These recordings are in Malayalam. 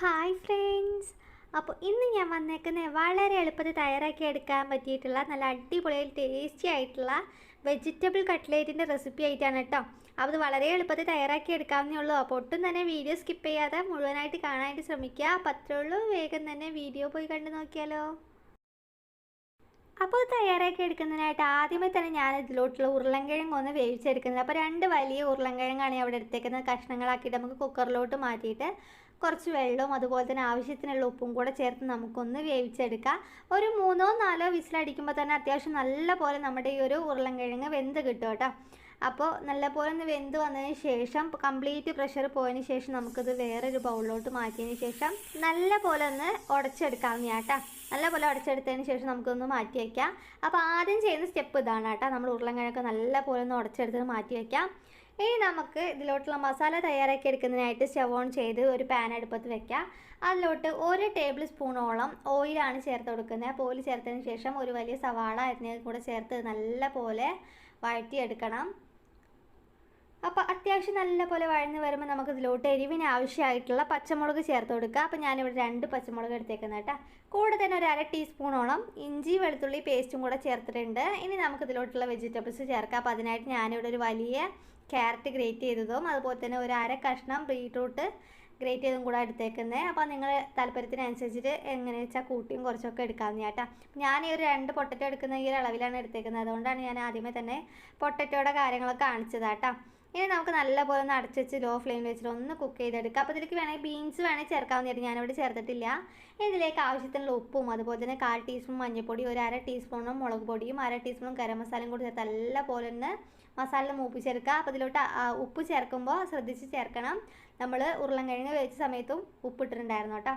Hi friends. അപ്പോൾ ഇന്ന് ഞാൻ വന്നേക്കുന്നത് വളരെ എളുപ്പത്തിൽ തയ്യാറാക്കി എടുക്കാൻ പറ്റിയിട്ടുള്ള നല്ല അടിപൊളിയായി ടേസ്റ്റി ആയിട്ടുള്ള വെജിറ്റബിൾ കട്ട്ലേറ്റിന്റെ റെസിപ്പി ആയിട്ടാണ് കേട്ടോ. അപ്പോൾ അത് വളരെ എളുപ്പത്തിൽ തയ്യാറാക്കി എടുക്കാവുന്നേ ഉള്ളൂ. അപ്പോൾ ഒട്ടും തന്നെ വീഡിയോ സ്കിപ്പ് ചെയ്യാതെ മുഴുവനായിട്ട് കാണാനായിട്ട് ശ്രമിക്കുക. അപ്പോൾ അത്രേ ഉള്ളൂ. വേഗം തന്നെ വീഡിയോ പോയി കണ്ടു നോക്കിയാലോ. അപ്പോൾ തയ്യാറാക്കി എടുക്കുന്നതിനായിട്ട് ആദ്യമേ തന്നെ ഞാൻ ഇതിലോട്ടുള്ള ഉരുളൻകിഴങ്ങ് ഒന്ന് വേവിച്ചെടുക്കുന്നത്. അപ്പോൾ രണ്ട് വലിയ ഉരുളൻകിഴങ്ങാണ് ഞാൻ അവിടെ എടുത്തേക്കുന്നത്. കഷ്ണങ്ങളാക്കിയിട്ട് നമുക്ക് കുക്കറിലോട്ട് മാറ്റിയിട്ട് കുറച്ച് വെള്ളവും അതുപോലെ തന്നെ ആവശ്യത്തിനുള്ള ഉപ്പും കൂടെ ചേർത്ത് നമുക്കൊന്ന് വേവിച്ചെടുക്കാം. ഒരു മൂന്നോ നാലോ വിസിലടിക്കുമ്പോൾ തന്നെ അത്യാവശ്യം നല്ല പോലെ നമ്മുടെ ഈ ഒരു ഉരുളൻകിഴങ്ങ് വെന്ത് കിട്ടും കേട്ടോ. അപ്പോൾ നല്ലപോലെ ഒന്ന് വെന്ത് വന്നതിന് ശേഷം കംപ്ലീറ്റ് പ്രഷർ പോയതിന് ശേഷം നമുക്കിത് വേറൊരു ബൗളിലോട്ട് മാറ്റിയതിന് ശേഷം നല്ല പോലെ ഒന്ന് ഉടച്ചെടുക്കാം കേട്ടോ നല്ല പോലെ ഉടച്ചെടുത്തതിന് ശേഷം നമുക്കൊന്ന് മാറ്റി വയ്ക്കാം അപ്പോൾ ആദ്യം ചെയ്യുന്ന സ്റ്റെപ്പ് ഇതാണ് കേട്ടോ നമ്മൾ ഉരുളൻകിഴങ്ങ് നല്ല പോലെ ഒന്ന് ഉടച്ചെടുത്ത് മാറ്റി വയ്ക്കാം ഇനി നമുക്ക് ഇതിലോട്ടുള്ള മസാല തയ്യാറാക്കി എടുക്കുന്നതിനായിട്ട് സ്റ്റവ് ഓൺ ചെയ്ത് ഒരു പാൻ അടുപ്പത്ത് വെക്കാം. അതിലോട്ട് ഒരു ടേബിൾ സ്പൂണോളം ഓയിലാണ് ചേർത്ത് കൊടുക്കുന്നത്. അപ്പോൾ ഓയിൽ ചേർത്തതിന് ശേഷം ഒരു വലിയ സവാള അരിഞ്ഞത് കൂടെ ചേർത്ത് നല്ല പോലെ വഴറ്റിയെടുക്കണം. അപ്പോൾ അത്യാവശ്യം നല്ല പോലെ വഴന്ന് വരുമ്പോൾ നമുക്ക് ഇതിലോട്ട് എരിവിന് ആവശ്യമായിട്ടുള്ള പച്ചമുളക് ചേർത്ത് കൊടുക്കുക അപ്പോൾ ഞാനിവിടെ രണ്ട് പച്ചമുളക് എടുത്തേക്കുന്നത് കേട്ടോ. കൂടെ തന്നെ ഒരു അര ടീസ്പൂണോളം ഇഞ്ചി വെളുത്തുള്ളി പേസ്റ്റും കൂടെ ചേർത്തിട്ടുണ്ട്. ഇനി നമുക്ക് ഇതിലോട്ടുള്ള വെജിറ്റബിൾസ് ചേർക്കാം. അപ്പോൾ അതിനായിട്ട് ഞാനിവിടെ ഒരു വലിയ ക്യാരറ്റ് ഗ്രേറ്റ് ചെയ്തതും അതുപോലെ തന്നെ ഒരു അര കഷ്ണം ബീട്രൂട്ട് ഗ്രേറ്റ് ചെയ്തും കൂടെ എടുത്തേക്കുന്നത് അപ്പോൾ നിങ്ങൾ താല്പര്യത്തിനനുസരിച്ചിട്ട് എങ്ങനെ വെച്ചാൽ കൂട്ടിയും കുറച്ചൊക്കെ എടുക്കാമെന്ന് ചേട്ടാ ഞാൻ ഈ ഒരു രണ്ട് പൊട്ടറ്റോ എടുക്കുന്ന ഈ ഒരു അളവിലാണ് എടുത്തേക്കുന്നത്. അതുകൊണ്ടാണ് ഞാൻ ആദ്യമേ തന്നെ പൊട്ടറ്റോയുടെ കാര്യങ്ങളൊക്കെ കാണിച്ചതാട്ടോ ഇനി നമുക്ക് നല്ലപോലെ ഒന്ന് അടച്ചുവെച്ച് ലോ ഫ്ലെയിം വെച്ചിട്ട് ഒന്ന് കുക്ക് ചെയ്തെടുക്കുക അപ്പോൾ ഇതിലേക്ക് വേണമെങ്കിൽ ബീൻസ് വേണമെങ്കിൽ ചേർക്കാവുന്നതായിട്ട് ഞാനിവിടെ ചേർത്തിട്ടില്ല. ഇതിലേക്ക് ആവശ്യത്തിനുള്ള ഉപ്പും അതുപോലെ തന്നെ കാൽ ടീസ്പൂൺ മഞ്ഞൾപ്പൊടി ഒരു അര ടീസ്പൂണും മുളക് പൊടിയും അര ടീസ്പൂണും ഗരം മസാലയും കൂടി ചേർത്ത് നല്ലപോലെ ഒന്ന് മസാല മൂപ്പിച്ചെടുക്കുക. അപ്പോൾ ഇതിലോട്ട് ഉപ്പ് ചേർക്കുമ്പോൾ ശ്രദ്ധിച്ച് ചേർക്കണം. നമ്മൾ ഉരുളൻ കിഴങ്ങ് വേവിച്ച സമയത്തും ഉപ്പിട്ടിട്ടുണ്ടായിരുന്നു കേട്ടോ.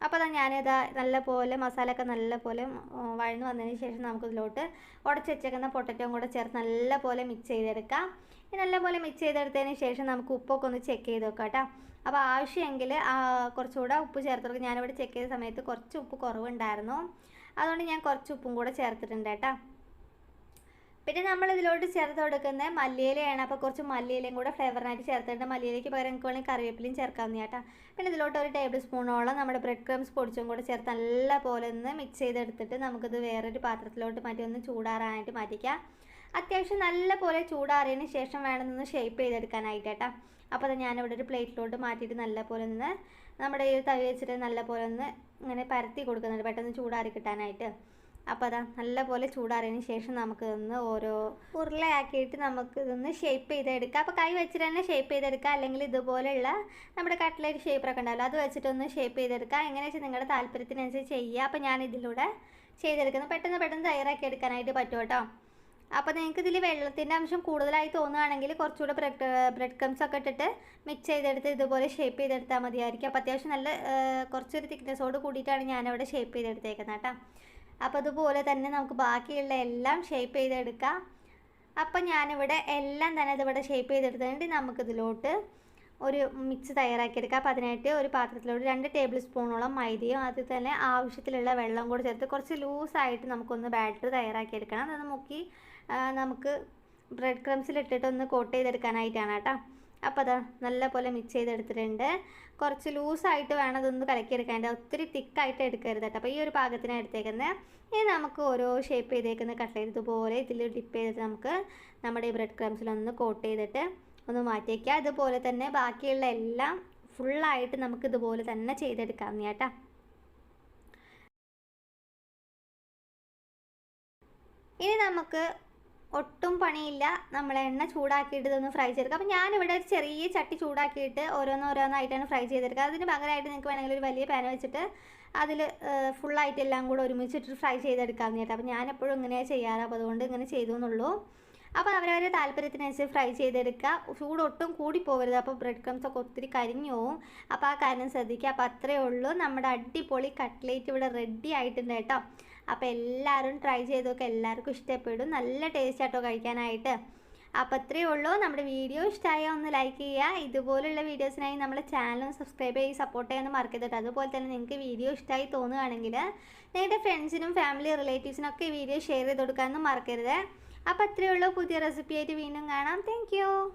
അപ്പോൾ അതാ ഞാനിതാ നല്ല പോലെ മസാല നല്ലപോലെ നല്ല നല്ലപോലെ വഴന്നു വന്നതിന് ശേഷം നമുക്കിതിലോട്ട് ഉടച്ച് വെച്ചേക്കുന്ന പൊട്ടറ്റോം കൂടെ ചേർത്ത് നല്ല പോലെ മിക്സ് ചെയ്തെടുക്കാം. നല്ല പോലെ മിക്സ് ചെയ്തെടുത്തതിന് ശേഷം നമുക്ക് ഉപ്പൊക്കെ ഒന്ന് ചെക്ക് ചെയ്ത് നോക്കാം കേട്ടോ അപ്പോൾ ആവശ്യമെങ്കിൽ കുറച്ചുകൂടെ ഉപ്പ് ചേർത്ത് ഞാനിവിടെ ചെക്ക് ചെയ്ത സമയത്ത് കുറച്ച് ഉപ്പ് കുറവുണ്ടായിരുന്നു. അതുകൊണ്ട് ഞാൻ കുറച്ച് ഉപ്പും കൂടെ ചേർത്തിട്ടുണ്ട് കേട്ടോ പിന്നെ നമ്മൾ ഇതിലോട്ട് ചേർത്ത് കൊടുക്കുന്ന മല്ലിയിലയാണ്. അപ്പോൾ കുറച്ച് മല്ലിയിലയും കൂടെ ഫ്ലേവറിനായിട്ട് ചേർത്തിട്ടുണ്ട്. മല്ലിയിലേക്ക് പകരം നമുക്ക് വേണമെങ്കിൽ കറിവേപ്പിലയും ചേർക്കാവുന്ന കേട്ടോ. പിന്നെ ഇതിലോട്ട് ഒരു ടേബിൾ സ്പൂണോളം നമ്മുടെ ബ്രെഡ് ക്രംസ് പൊടിച്ചും കൂടെ ചേർത്ത് നല്ല പോലെ ഒന്ന് മിക്സ് ചെയ്തെടുത്തിട്ട് നമുക്കിത് വേറൊരു പാത്രത്തിലോട്ട് മാറ്റി ഒന്ന് ചൂടാറാനായിട്ട് മാറ്റിക്കാം. അത്യാവശ്യം നല്ല പോലെ ചൂടാറിയതിന് ശേഷം വേണം ഒന്ന് ഷേപ്പ് ചെയ്തെടുക്കാനായിട്ട് കേട്ടോ. അപ്പോൾ അത് ഞാനിവിടെ ഒരു പ്ലേറ്റിലോട്ട് മാറ്റിയിട്ട് നല്ല പോലെ ഒന്ന് നമ്മുടെ ഈ തവി വെച്ചിട്ട് നല്ല പോലെ ഒന്ന് ഇങ്ങനെ പരത്തി കൊടുക്കുന്നുണ്ട്. പെട്ടെന്ന് ചൂടാറി കിട്ടാനായിട്ട്. അപ്പോൾ അതാ നല്ല പോലെ ചൂടാറിയതിന് ശേഷം നമുക്ക് ഇതൊന്ന് ഓരോ ഉരുളയാക്കിയിട്ട് നമുക്ക് ഇതൊന്ന് ഷേപ്പ് ചെയ്തെടുക്കാം. അപ്പോൾ കൈ വെച്ചിട്ട് തന്നെ ഷേപ്പ് ചെയ്തെടുക്കുക അല്ലെങ്കിൽ ഇതുപോലെയുള്ള നമ്മുടെ കട്ട്ലേറ്റ് ഷേപ്പറൊക്കെ ഉണ്ടാവില്ല അത് വെച്ചിട്ടൊന്ന് ഷേപ്പ് ചെയ്തെടുക്കുക എങ്ങനെ വെച്ചാൽ നിങ്ങളുടെ താല്പര്യത്തിനനുസരിച്ച് ചെയ്യുക അപ്പോൾ ഞാൻ ഇതിലൂടെ ചെയ്തെടുക്കുന്നത് പെട്ടെന്ന് പെട്ടെന്ന് തയ്യാറാക്കി എടുക്കാനായിട്ട് പറ്റും കേട്ടോ. അപ്പോൾ നിങ്ങൾക്ക് ഇതിൽ വെള്ളത്തിന്റെ അംശം കൂടുതലായി തോന്നുകയാണെങ്കിൽ കുറച്ചുകൂടെ ബ്രെഡ് ബ്രെഡ് ക്രംസ് ഒക്കെ ഇട്ടിട്ട് മിക്സ് ചെയ്തെടുത്ത് ഇതുപോലെ ഷേപ്പ് ചെയ്തെടുത്താൽ മതിയായിരിക്കും. അപ്പോൾ അത്യാവശ്യം നല്ല കുറച്ചൊരു തിക്നെസ്സോട് കൂടിയിട്ടാണ് ഞാനവിടെ ഷേപ്പ് ചെയ്തെടുത്തേക്കുന്നത് കേട്ടോ. അപ്പോൾ അതുപോലെ തന്നെ നമുക്ക് ബാക്കിയുള്ള എല്ലാം ഷേപ്പ് ചെയ്തെടുക്കാം. അപ്പം ഞാനിവിടെ എല്ലാം തന്നെ ഇതിവിടെ ഷേപ്പ് ചെയ്തെടുത്തിട്ട് നമുക്കിതിലോട്ട് ഒരു മിക്സ് തയ്യാറാക്കിയെടുക്കുക അപ്പോൾ അതിനായിട്ട് ഒരു പാത്രത്തിലോട്ട് രണ്ട് ടേബിൾ സ്പൂണോളം മൈദയും അതിൽ തന്നെ ആവശ്യത്തിലുള്ള വെള്ളം കൂടി ചേർത്ത് കുറച്ച് ലൂസായിട്ട് നമുക്കൊന്ന് ബാറ്റർ തയ്യാറാക്കിയെടുക്കണം. അത് മുക്കി നമുക്ക് ബ്രെഡ് ക്രംസിലിട്ടിട്ട് ഒന്ന് കോട്ട് ചെയ്തെടുക്കാനായിട്ടാണ് കേട്ടോ. അപ്പോൾ അതാ നല്ല പോലെ മിക്സ് ചെയ്തെടുത്തിട്ടുണ്ട്. കുറച്ച് ലൂസായിട്ട് വേണം അതൊന്ന് കലക്കിയെടുക്കാണ്ട് ഒത്തിരി തിക്കായിട്ട് എടുക്കരുത് കേട്ടോ. അപ്പോൾ ഈ ഒരു പാകത്തിനാണ് എടുത്തേക്കുന്നത് ഇനി നമുക്ക് ഓരോ ഷേപ്പ് ചെയ്തേക്കുന്ന കട്ട്ലേറ്റ് ഇതുപോലെ ഇതിൽ ഡിപ്പ് ചെയ്തിട്ട് നമുക്ക് നമ്മുടെ ഈ ബ്രെഡ് ക്രംസിലൊന്ന് കോട്ട് ചെയ്തിട്ട് ഒന്ന് മാറ്റിയേക്കുക അതുപോലെ തന്നെ ബാക്കിയുള്ള എല്ലാം ഫുള്ളായിട്ട് നമുക്ക് ഇതുപോലെ തന്നെ ചെയ്തെടുക്കാം കേട്ടോ. ഇനി നമുക്ക് ഒട്ടും പണിയില്ല. നമ്മൾ എണ്ണ ചൂടാക്കിയിട്ട് ഇതൊന്ന് ഫ്രൈ ചെയ്തെടുക്കുക അപ്പോൾ ഞാനിവിടെ ഒരു ചെറിയ ചട്ടി ചൂടാക്കിയിട്ട് ഓരോന്നോരോന്നായിട്ടാണ് ഫ്രൈ ചെയ്തെടുക്കുക അതിന് പകരമായിട്ട് നിങ്ങൾക്ക് വേണമെങ്കിൽ ഒരു വലിയ പാൻ വെച്ചിട്ട് അതിൽ ഫുള്ളായിട്ട് എല്ലാം കൂടെ ഒരുമിച്ചിട്ട് ഫ്രൈ ചെയ്തെടുക്കാമെന്ന് കേട്ടോ. അപ്പോൾ ഞാൻ എപ്പോഴും ഇങ്ങനെയാണ് ചെയ്യാറ്. അപ്പോൾ അതുകൊണ്ട് ഇങ്ങനെ ചെയ്തു എന്നുള്ളൂ അപ്പോൾ അവരവരെ താല്പര്യത്തിനനുസരിച്ച് ഫ്രൈ ചെയ്തെടുക്കുക. ചൂട് ഒട്ടും കൂടി പോകരുത് അപ്പോൾ ബ്രെഡ് ക്രംസ് ഒക്കെ ഒത്തിരി കരിഞ്ഞു പോവും. അപ്പോൾ ആ കാര്യം ശ്രദ്ധിക്കുക. അപ്പോൾ അത്രയേ ഉള്ളൂ. നമ്മുടെ അടിപൊളി കട്ട്ലേറ്റ് ഇവിടെ റെഡി ആയിട്ടുണ്ട് കേട്ടോ. അപ്പോൾ എല്ലാവരും ട്രൈ ചെയ്ത് നോക്കുക എല്ലാവർക്കും ഇഷ്ടപ്പെടും. നല്ല ടേസ്റ്റ് ആട്ടോ കഴിക്കാനായിട്ട്. അപ്പോൾ അത്രയേ ഉള്ളൂ. നമ്മുടെ വീഡിയോ ഇഷ്ടമായ ഒന്ന് ലൈക്ക് ചെയ്യുക. ഇതുപോലുള്ള വീഡിയോസിനായി നമ്മുടെ ചാനൽ സബ്സ്ക്രൈബ് ചെയ്ത് സപ്പോർട്ട് ചെയ്യാൻ മറക്കരുത്. അതുപോലെ തന്നെ നിങ്ങൾക്ക് വീഡിയോ ഇഷ്ടമായി തോന്നുകയാണെങ്കിൽ നിങ്ങളുടെ ഫ്രണ്ട്സിനും ഫാമിലി റിലേറ്റീവ്സിനൊക്കെ വീഡിയോ ഷെയർ ചെയ്ത് കൊടുക്കാനൊന്നും മറക്കരുത്. അപ്പോൾ അത്രയേ ഉള്ളൂ. പുതിയ റെസിപ്പി ആയിട്ട് വീണ്ടും കാണാം. താങ്ക്